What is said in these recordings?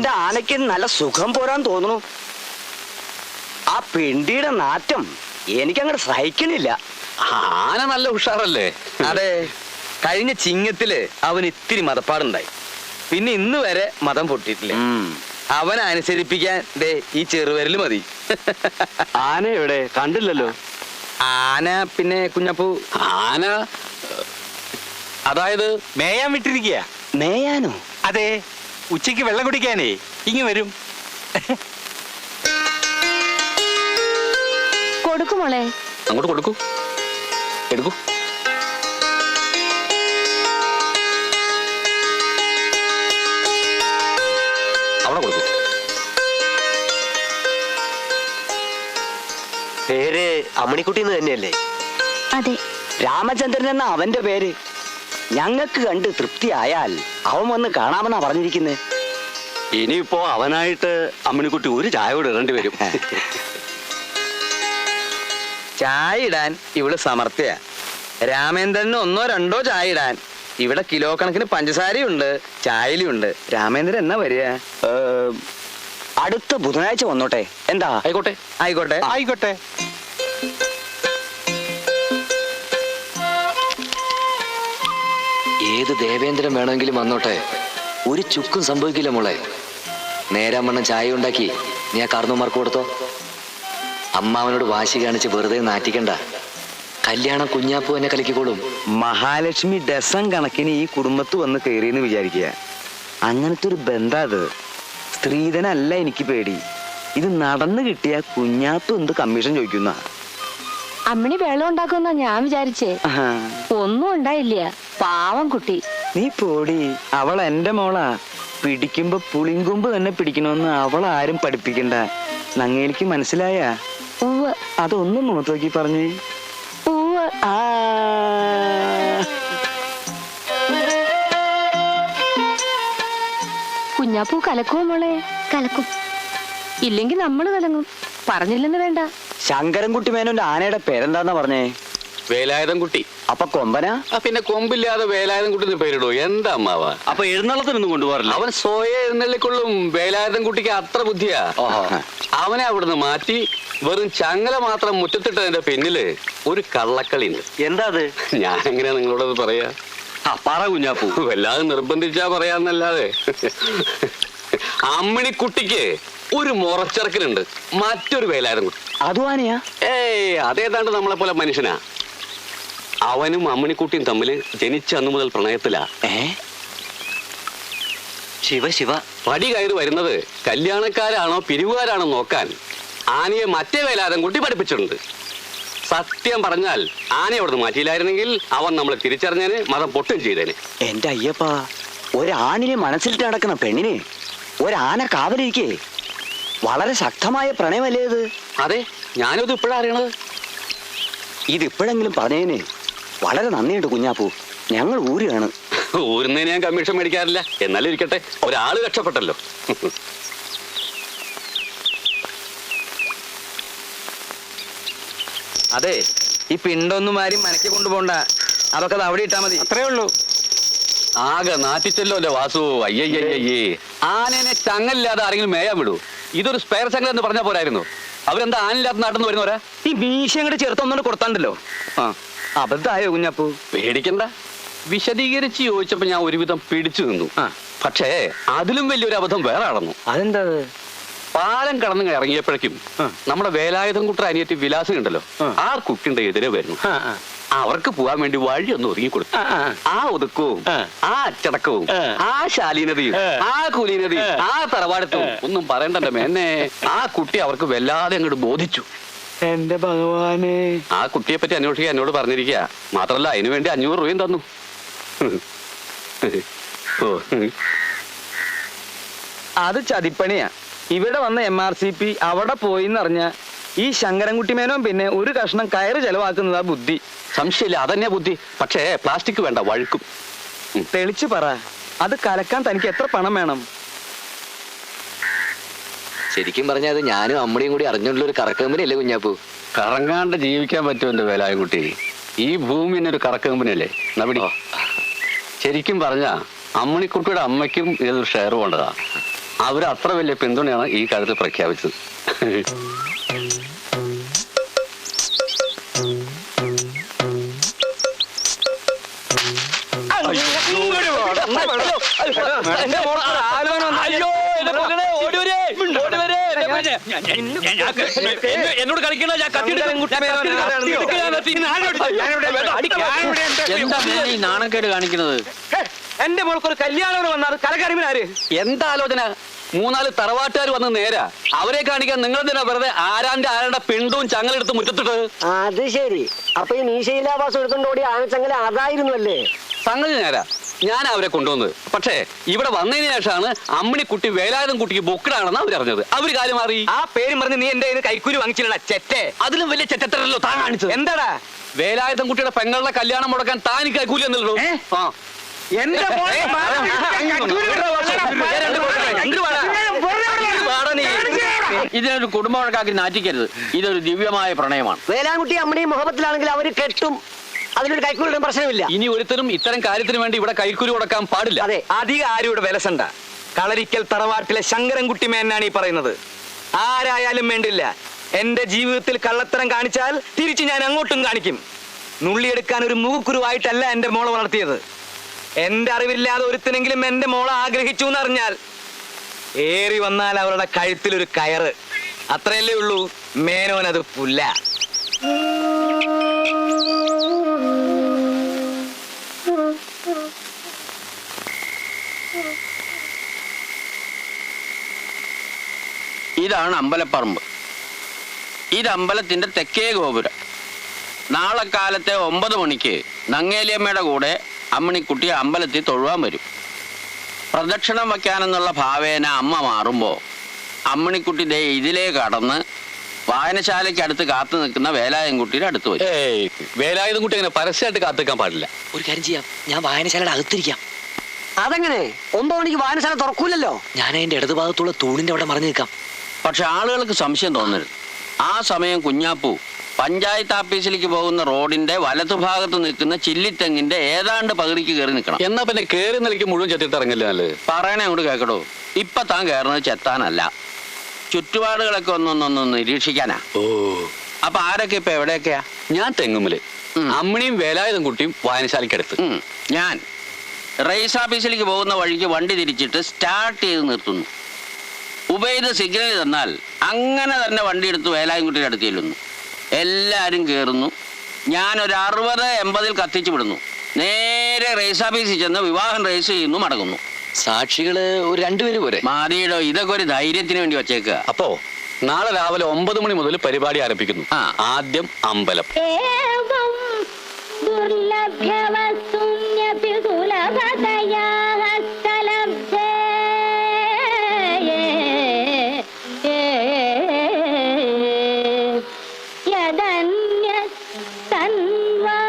അവന്റെ ആനയ്ക്ക് നല്ല സുഖം പോരാൻ തോന്നുന്നു. ആ പിണ്ടിയുടെ നാറ്റം എനിക്കങ്ങോട്ട് സഹിക്കണില്ല. ആന നല്ല ഉഷാറല്ലേ? അതെ. കഴിഞ്ഞ ചിങ്ങത്തിൽ അവൻ ഇത്തിരി മതപ്പാടുണ്ടായി. പിന്നെ ഇന്ന് വരെ മതം പൊട്ടിയിട്ടില്ല. അവനെ അനുസരിപ്പിക്കാൻ ദേ ഈ ചെറുവരിൽ മതി. ആന എവിടെ? കണ്ടില്ലല്ലോ. ആന പിന്നെ കുഞ്ഞപ്പു ആന അതായത് മേയാൻ വിട്ടിരിക്കുക മേയാനോ? അതെ. ഉച്ചയ്ക്ക് വെള്ളം കുടിക്കാനേ ഇങ്ങ് വരും. കൊടുക്കുമോളെ അങ്ങോട്ട് കൊടുക്കൂ. എടുക്കൂ. അവിടെ കൊടുക്കൂ. പേര് അമ്മണിക്കുട്ടി എന്ന് തന്നെയല്ലേ? അതെ. രാമചന്ദ്രൻ എന്ന അവന്റെ പേര്. ഞങ്ങൾക്ക് കണ്ട് തൃപ്തിയായാൽ അവൻ വന്ന് കാണാമെന്നാ പറഞ്ഞിരിക്കുന്നത് ഇനിയിപ്പോ അവനായിട്ട് അമ്മിനിക്കുട്ടി ഒരു ചായ കൂടെ ഇടേണ്ടി വരും. ചായ ഇടാൻ ഇവൾ സമർത്ഥ്യ. രാമേന്ദ്രന് ഒന്നോ രണ്ടോ ചായ ഇടാൻ. ഇവിടെ കിലോ കണക്കിന് പഞ്ചസാരയുണ്ട് ചായലുണ്ട് രാമേന്ദ്രൻ എന്നാ വരിക? അടുത്ത ബുധനാഴ്ച വന്നോട്ടെ. എന്താ? ആയിക്കോട്ടെ. ആയിക്കോട്ടെ. ആയിക്കോട്ടെ. ഏത് ദേവേന്ദ്രൻ വേണമെങ്കിലും വന്നോട്ടെ. ഒരു ചുക്കും സംഭവിക്കില്ല മോളെ. നേരാൻ വണ്ണം ചായ ഉണ്ടാക്കി. നീ ആ കാർന്നുമാർക്ക് കൊടുത്തോ. അമ്മാവനോട് വാശി കാണിച്ച് വെറുതെ നാറ്റിക്കണ്ട. കല്യാണം കുഞ്ഞാപ്പു എന്നെ കലക്കിക്കോളും. മഹാലക്ഷ്മി ഡസൻ കണക്കിന് ഈ കുടുംബത്ത് വന്ന് കയറിയെന്ന് വിചാരിക്കുക. അങ്ങനത്തെ ഒരു ബന്ധാ അത്. സ്ത്രീധനല്ല എനിക്ക് പേടി. ഇത് നടന്നു കിട്ടിയ കുഞ്ഞാപ്പ് എന്ത് കമ്മീഷൻ ചോദിക്കുന്ന? അമ്മിണി വെള്ളം ഉണ്ടാക്കുന്ന ഞാൻ വിചാരിച്ചേ. ഒന്നും ഉണ്ടായില്ല. പാവം കുട്ടി. നീ പോടി. അവൾ എന്റെ മോളാ. പിടിക്കുമ്പോ പുളിങ്കുമ്പ് തന്നെ പിടിക്കണമെന്ന് അവൾ ആരും പഠിപ്പിക്കണ്ട. നങ്ങേലിക്ക് മനസ്സിലായ? ഉവ് അതൊന്നും മുഖത്തോക്കി പറഞ്ഞു പറഞ്ഞേ. ഉവ് ആ. കുഞ്ഞാപ്പൂ കലക്കുമോ മോളെ? കലക്കും. ഇല്ലെങ്കിൽ നമ്മൾ കലങ്ങും. പറഞ്ഞില്ലെന്ന് വേണ്ട. ശങ്കരൻകുട്ടി മേനോന്റെ ആനയുടെ പേരെന്താന്നാ പറഞ്ഞേ? വേലായുധം കുട്ടി അപ്പൊ കൊമ്പനാ? ആ പിന്നെ കൊമ്പില്ലാതെ വേലായുധം കുട്ടി എന്ന് പേരിടൂ? എന്താ അമ്മാവ? അപ്പൊ എഴുന്നള്ളത്തിനൊന്നും കൊണ്ടുപോകാറില്ല. അവൻ സ്വയം എഴുന്നള്ളിക്കൊള്ളും. വേലായുധം കുട്ടിക്ക് അത്ര ബുദ്ധിയാ. അവനെ അവിടുന്ന് മാറ്റി വെറും ചങ്ങല മാത്രം മുറ്റത്തിട്ടതിന്റെ പിന്നിൽ ഒരു കള്ളക്കളി ഉണ്ട് എന്താ അത്? ഞാൻ എങ്ങനെയാ നിങ്ങളോടത് പറയാ? ആ പറ കുഞ്ഞാപ്പൂ. വല്ലാതെ നിർബന്ധിച്ചാ പറയാന്നല്ലാതെ. അമ്മിണിക്കുട്ടിക്ക് ഒരു മുറച്ചിറക്കലുണ്ട്. മറ്റൊരു വേലായിരുന്നു അധ്വാനിയാ ഏയ് അതേതാണ്ട് നമ്മളെ പോലെ മനുഷ്യനാ. അവനും അമ്മണിക്കുട്ടിയും തമ്മിൽ ജനിച്ച അന്നു മുതൽ പ്രണയത്തിലാ. ഏ? ശിവ ശിവ. പടി കയറി വരുന്നത് കല്യാണക്കാരാണോ പിരിവുകാരാണോ നോക്കാൻ ആനയെ മറ്റേ വേലാരം കുട്ടി പഠിപ്പിച്ചിട്ടുണ്ട്. സത്യം പറഞ്ഞാൽ ആനയെ അവിടുന്ന് മാറ്റിയില്ലായിരുന്നെങ്കിൽ അവൻ നമ്മളെ തിരിച്ചറിഞ്ഞേന് മതം പൊട്ടും ചെയ്തേനെ എന്റെ അയ്യപ്പ ഒരാണിനെ മനസ്സിലിട്ട് നടക്കുന്ന പെണ്ണിന് ഒരാന കാവലിരിക്കേ. വളരെ ശക്തമായ പ്രണയമല്ലേ ഇത്? അതെ ഞാനും ഇത് ഇപ്പോഴാ അറിയണത്. ഇത് ഇപ്പോഴെങ്കിലും പറഞ്ഞതിന് വളരെ നന്ദിയുണ്ട് കുഞ്ഞാപ്പൂ. ഞങ്ങൾ ഊരുകയാണ്. ഊരുന്നതിന് ഞാൻ കമ്മീഷൻ മേടിക്കാറില്ല. എന്നാലും ഇരിക്കട്ടെ ഒരാൾ രക്ഷപ്പെട്ടല്ലോ. അതെ ഈ പിണ്ടൊന്നും ആരും മനക്കി കൊണ്ടുപോണ്ട. അതൊക്കെ അത് അവിടെ ഇട്ടാ മതി. അത്രേ ഉള്ളൂ. ആകെ നാറ്റിച്ചല്ലോ അല്ലേ വാസു? അയ്യയ്യയ്യേ ആനേനെ ചങ്ങലില്ലാതെ ആരെങ്കിലും മേയാൻ വിടൂ? ഇതൊരു സ്പെയർ ചങ്ങൽ എന്ന് പറഞ്ഞാൽ പോരായിരുന്നു. അവരെന്താ ആനില്ലാത്ത നാട്ടിൽ നിന്ന് വരുന്നവരാ? ഈ മീശ അങ്ങോട്ട് ചേർത്തൊന്നും കൊടുത്താണ്ടല്ലോ. ആ അബദ്ധമായോ കുഞ്ഞപ്പു? പേടിക്കണ്ട. വിശദീകരിച്ച് ചോദിച്ചപ്പോ ഞാൻ ഒരുവിധം പിടിച്ചു നിന്നു. പക്ഷേ അതിലും വലിയൊരു അബദ്ധം വേറെ നടന്നു അതെന്താ പാലം കടന്നു ഇറങ്ങിയപ്പോഴേക്കും നമ്മുടെ വേലായുധം കുട്ടർ അനിയത്തി വിലാസം ഉണ്ടല്ലോ ആ. കുട്ടിന്റെ എതിരെ വരുന്നു. അവർക്ക് പോകാൻ വേണ്ടി വഴി ഒന്ന് ഒതുങ്ങി കൊടുത്തു ആ, ഒതുക്കവും ആ. അച്ചടക്കവും ആ. ശാലീനതയും ആ. ആ കുലീനതയും ആ. തറവാടത്തും ഒന്നും പറയണ്ടല്ലോ മേന്നെ. ആ കുട്ടി അവർക്ക് വല്ലാതെ അങ്ങോട്ട് ബോധിച്ചു. എന്റെ ഭഗവാനെ. ആ കുട്ടിയെ പറ്റി അന്വേഷിക്കാൻ എന്നോട് പറഞ്ഞിരിക്കുക. മാത്രല്ല അതിനു വേണ്ടി അഞ്ഞൂറ് രൂപയും തന്നു. ഓ. അത് ചതിപ്പണിയാ. ഇവിടെ വന്ന എം ആർ സി പി അവിടെ പോയിന്നറിഞ്ഞ ഈ ശങ്കരൻകുട്ടി മേനോൻ പിന്നെ ഒരു കഷ്ണം കയറ് ചെലവാക്കുന്നതാ ബുദ്ധി. സംശയമില്ല അതന്നെ ബുദ്ധി. പക്ഷേ പ്ലാസ്റ്റിക് വേണ്ട വഴുക്കും. തെളിച്ചു പറ. അത് കലക്കാൻ തനിക്ക് എത്ര പണം വേണം? ശരിക്കും പറഞ്ഞാൽ അത് ഞാനും അമ്മയും കൂടി അറിഞ്ഞുള്ള ഒരു കറക്കമ്പനിയല്ലേ കുഞ്ഞാപ്പു? കറങ്ങാണ്ട് ജീവിക്കാൻ പറ്റും എന്റെ വേലായൻകുട്ടി ഈ ഭൂമി ഒരു കറക്കമ്പനിയല്ലേ? നവിടി ശരിക്കും പറഞ്ഞ അമ്മണിക്കുട്ടിയുടെ അമ്മയ്ക്കും ഇതൊരു ഷെയർ വേണ്ടതാ അവർ അത്ര വലിയ പിന്തുണയാണ് ഈ കാര്യത്തിൽ പ്രഖ്യാപിച്ചത്. എന്നോട് കളിക്കണ? ഞാൻ കത്തിയിട്ട് നാണക്കേട് കാണിക്കുന്നത്? എന്റെ മോൾക്ക് ഒരു കല്യാണം വന്നാൽ കലകരിമിനാര് എന്താ ആലോചന? മൂന്നാൽ തറവാട്ടുകാർ വന്ന് നേരാ. അവരെ കാണിക്കാൻ നിങ്ങൾ തന്നെ വെറുതെ ആരാന്റെ ആരുടെ പിണ്ടും ചങ്ങലെടുത്ത് മുറ്റത്തിട്ട്? അത് ശരി. അപ്പൊ ഈ നീശയിലാവാസം എടുത്തോണ്ടോടി ആ ചങ്ങല അതായിരുന്നു അല്ലേ സംഗതി നേരാ. ഞാൻ അവരെ കൊണ്ടുവന്നത്. പക്ഷേ ഇവിടെ വന്നതിന് ശേഷമാണ് അമ്മിണിക്കുട്ടി വേലായുധം കുട്ടിക്ക് ബൊക്കിടാണെന്ന് അവരറിഞ്ഞത് അവർ കാര്യം മാറി. ആ പേര് പറഞ്ഞ് നീ എന്റെ കൈക്കൂലി വാങ്ങിച്ചില്ല ചെറ്റേ. അതിലും വലിയ ചെറ്റത്തരല്ലോ താൻ കാണിച്ചത്. എന്താടാ? വേലായുധം കുട്ടിയുടെ പെങ്ങളുടെ കല്യാണം മുടക്കാൻ താൻ കൈക്കൂലി എന്നല്ലോ ആ. എന്റെ മാറി ഇതിനൊരു കുടുംബ വഴക്കാക്കി നാറ്റിക്കരുത്. ഇതൊരു ദിവ്യമായ പ്രണയമാണ്. വേലാൻകുട്ടി അമ്മണിയും മുഖത്തിലാണെങ്കിൽ അവർ കെട്ടും. അതിലൊരു കൈക്കൂലിയുടെ പ്രശ്നമില്ല. ഇനി ഒരുത്തരും ഇത്തരം കാര്യത്തിന് വേണ്ടി ഇവിടെ കൈക്കൂലി കൊടുക്കാൻ പാടില്ല. അതെ. അധികം ആരും ഇവിടെ വിലസണ്ട കളരിക്കൽ തറവാട്ടിലെ ശങ്കരൻകുട്ടി മേനാണ് ഈ പറയുന്നത്. ആരായാലും വേണ്ടില്ല. എന്റെ ജീവിതത്തിൽ കള്ളത്തരം കാണിച്ചാൽ തിരിച്ച് ഞാൻ അങ്ങോട്ടും കാണിക്കും. നുള്ളിയെടുക്കാൻ ഒരു മൂക്കുരുവായിട്ടല്ല എന്റെ മോളെ വളർത്തിയത്. എന്റെ അറിവില്ലാതെ ഒരുത്തിനെങ്കിലും എന്റെ മോളെ ആഗ്രഹിച്ചു എന്നറിഞ്ഞാൽ ഏറി വന്നാൽ അവരുടെ കഴുത്തിലൊരു കയറ്. അത്രയല്ലേ ഉള്ളൂ. മേനോനത് പുല്ല. ഇതാണ് അമ്പലപ്പറമ്പ്. ഇത് അമ്പലത്തിന്റെ തെക്കേ ഗോപുരം. നാളെ കാലത്തെ ഒമ്പത് മണിക്ക് നങ്ങേലിയമ്മയുടെ കൂടെ അമ്മണിക്കുട്ടി അമ്പലത്തിൽ തൊഴുവാൻ വരും. പ്രദക്ഷിണം വയ്ക്കാനെന്നുള്ള ഭാവേന അമ്മ മാറുമ്പോൾ അമ്മണിക്കുട്ടി ദേ ഇതിലേ കടന്ന് വായനശാലയ്ക്ക് അടുത്ത് കാത്തു നിൽക്കുന്ന വേലായൻകുട്ടിയുടെ അടുത്ത് പോയി. ഏയ് വേലായുധം കുട്ടി അങ്ങനെ പരസ്യമായിട്ട് കാത്തിക്കാൻ പാടില്ല. ഒരു കാര്യം ചെയ്യാം. ഞാൻ വായനശാലയുടെ അകത്തിരിക്കാം. അതെങ്ങനെ? ഒമ്പത് മണിക്ക് വായനശാല തുറക്കൂലല്ലോ? ഞാൻ അതിന്റെ ഇടതുഭാഗത്തുള്ള തൂണിന്റെ അവിടെ മറിഞ്ഞു നിൽക്കാം. പക്ഷെ ആളുകൾക്ക് സംശയം തോന്നരുത്. ആ സമയം കുഞ്ഞാപ്പു പഞ്ചായത്ത് ഓഫീസിലേക്ക് പോകുന്ന റോഡിന്റെ വലതുഭാഗത്ത് നിൽക്കുന്ന ചില്ലിത്തെങ്ങിന്റെ ഏതാണ്ട് പകുതിക്ക് കയറി നിൽക്കണം. എന്നാ പിന്നെ കേറി നിലയ്ക്ക് മുഴുവൻ ചെത്തിട്ട് ഇറങ്ങില്ല നല്ലത് പറയണേ അങ്ങോട്ട് കേക്കടോ. ഇപ്പൊ താൻ കയറുന്നത് ചെത്താനല്ല. ചുറ്റുപാടുകളൊക്കെ ഒന്നൊന്നൊന്ന് നിരീക്ഷിക്കാനാ. ഓ. അപ്പൊ ആരൊക്കെ ഇപ്പൊ എവിടെയൊക്കെയാ? ഞാൻ തെങ്ങുമൽ. അമ്മണിയും വേലായുധം കുട്ടിയും വായനശാലയ്ക്കടുത്ത് ഉം, ഞാൻ റൈസ് ഓഫീസിലേക്ക് പോകുന്ന വഴിക്ക് വണ്ടി തിരിച്ചിട്ട് സ്റ്റാർട്ട് ചെയ്ത് നിർത്തുന്നു. ഉബൈദ് സിഗ്നൽ തന്നാൽ അങ്ങനെ തന്നെ വണ്ടി എടുത്ത് വേലായുംകുട്ടിയുടെ അടുത്ത് ചെല്ലുന്നു. എല്ലാവരും കയറുന്നു ഞാൻ ഒരു അറുപത് എൺപതിൽ കത്തിച്ചു വിടുന്നു. നേരെ റേസ് ഓഫീസിൽ ചെന്ന് വിവാഹം രജിസ്റ്റർ ചെയ്യുന്നു മടങ്ങുന്നു. സാക്ഷികള് ഒരു രണ്ടുപേര് പോരെ മാതിയുടെ ഇതൊക്കെ ഒരു ധൈര്യത്തിന് വേണ്ടി വച്ചേക്കുക അപ്പോ നാളെ രാവിലെ ഒമ്പത് മണി മുതൽ പരിപാടി ആരംഭിക്കുന്നു ആ. ആദ്യം അമ്പലം एवं दुर्लभ्यवस्तुन्यपि सुलभतया हस्तलब्धे यदन्यत् तन्वा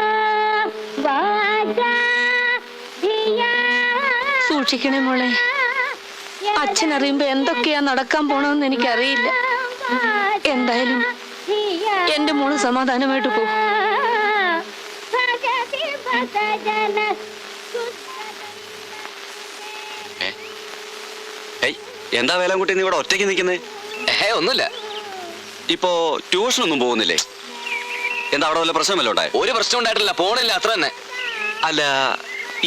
സൂക്ഷിക്കണേ മോളെ. അച്ഛൻ അറിയുമ്പോ എന്തൊക്കെയാ നടക്കാൻ പോണെന്ന് എനിക്കറിയില്ല. എന്തായാലും എന്റെ മോൾ സമാധാനമായിട്ട് പോകും എന്താ വേലാൻകുട്ടി നീ ഇവിടെ ഒറ്റയ്ക്ക് നിൽക്കുന്നേ? ഏ ഒന്നുമില്ല. ഇപ്പോ ട്യൂഷൻ ഒന്നും പോകുന്നില്ലേ? എന്താ അവിടെ വല്ല പ്രശ്നമല്ലോ ഉണ്ടായി? ഒരു പ്രശ്നം ഉണ്ടായിട്ടില്ല. പോണില്ല അത്ര തന്നെ. അല്ല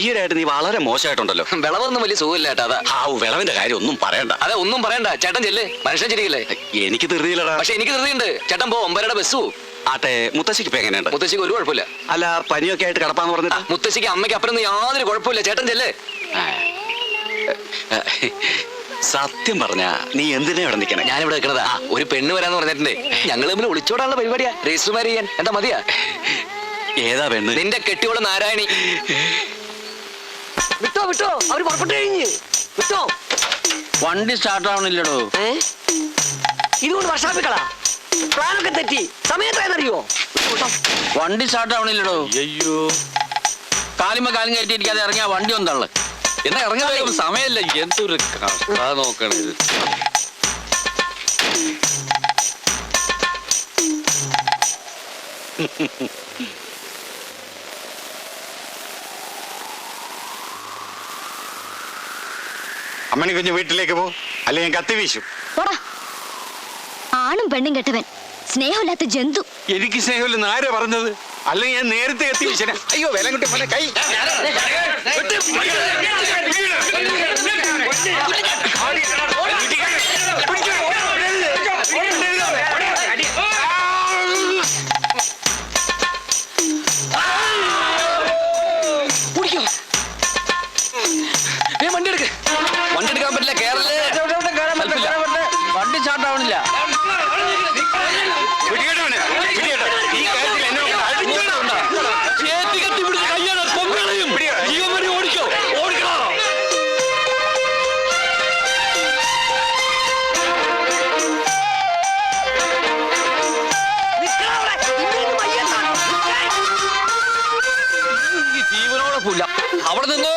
ഈയിടെയായിട്ട് നീ വളരെ മോശമായിട്ടുണ്ടല്ലോ. വിളവൊന്നും വലിയ സുഖമില്ല ഏട്ടാ അതാ. ഹാവു വിളവിന്റെ കാര്യം ഒന്നും പറയണ്ട. അതെ ഒന്നും പറയണ്ട. ചേട്ടൻ ചെല്ല് മനുഷ്യൻ ചിരിക്കില്ലേ? എനിക്ക് ധൃതിയിലടാ പക്ഷെ എനിക്ക് ധൃതിയുണ്ട്. ചേട്ടൻ പോ ഒമ്പതരയുടെ ബസ് പോവും. ആട്ടെ മുത്തശ്ശിക്ക് ഇപ്പൊ എങ്ങനെയുണ്ട്? മുത്തശ്ശിക്ക് ഒരു കുഴപ്പമില്ല. അല്ല പനിയൊക്കെ ആയിട്ട് കിടപ്പാന്ന് പറഞ്ഞാ പറഞ്ഞിട്ട് മുത്തശ്ശിക്ക് അമ്മയ്ക്ക് അപ്പുറം യാതൊരു കുഴപ്പമില്ല. ചേട്ടൻ ചെല്ല്. സത്യം പറഞ്ഞ നീ എന്തിനാ ഇവിടെ നിൽക്കണേ ഞാനിവിടെ നിൽക്കണതാ ഒരു പെണ്ണ് വരാന്ന് പറഞ്ഞിട്ടുണ്ടേ. ഞങ്ങൾ തമ്മിൽ ഒളിച്ചോടാനുള്ള പരിപാടിയാ. രജിസ്റ്റർമാർ ചെയ്യാൻ. എന്താ മതിയാ? ഏതാ പെണ്ണ്? നിന്റെ കെട്ടിയോൾ നാരായണി. വിട്ടോ? അവർ പുറപ്പെട്ടു കഴിഞ്ഞ്. വിട്ടോ? വണ്ടി സ്റ്റാർട്ട് ആവണില്ലടോ. ഏ? ഇതുകൊണ്ട് വർഷാപ്പിക്കളാ. പ്ലാനൊക്കെ തെറ്റി. സമയത്തായെന്നറിയോ വണ്ടി സ്റ്റാർട്ട് ആവണില്ലടോ. അയ്യോ. കാലിമ കാലും കയറ്റിയിരിക്കാതെ ഇറങ്ങിയ വണ്ടി ഒന്ന് തള്ളു എന്നാ ഇറങ്ങാൻ സമയമില്ല. എന്തൊരു കഷ്ട നോക്കണേ ഇത്. അമ്മണി കുഞ്ഞ് വീട്ടിലേക്ക് പോ. അല്ലെ ഞാൻ കത്തി വീശു. ആണും പെണ്ണും കെട്ടവൻ. സ്നേഹമില്ലാത്ത ജന്തു. എനിക്ക് സ്നേഹമില്ലെന്ന് ആരെ പറഞ്ഞത്? അല്ലെങ്കിൽ ഞാൻ നേരത്തെ കത്തി വീശന അയ്യോ വില കുട്ടി മോനെ കൈ. വണ്ടി എടുക്ക്. കേരള വണ്ടി ചാട്ടാവണില്ല അവിടെ പിടികെട്ടോ.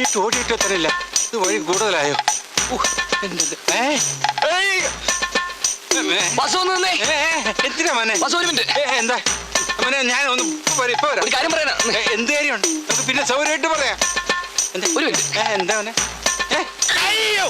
ഓടിയിട്ട് ഓടിയിട്ട് എത്തണില്ല ഇത് വഴി കൂടുതലായോ? ബസ് ഒന്ന് നിന്നേ. എന്തിനാ മോനെ? ബസ് ഒരു മിനിറ്റ്. എന്താ? മോനെ ഞാൻ ഒന്ന് വരാം, ഇപ്പൊ വരാം. ഒരു കാര്യം പറയാനാ. എന്ത് കാര്യമുണ്ട്? നമുക്ക് പിന്നെ സൗകര്യമായിട്ട് പറയാം. എന്താ? ഒരു മിനിറ്റ്. എന്താ മോനെ? അയ്യോ!